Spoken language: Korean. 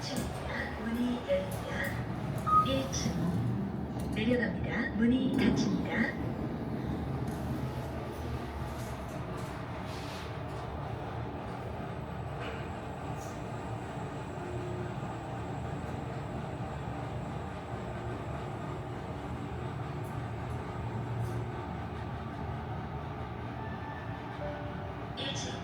1층 문이 열립니다. 1층 내려갑니다. 문이 닫힙니다. 1층.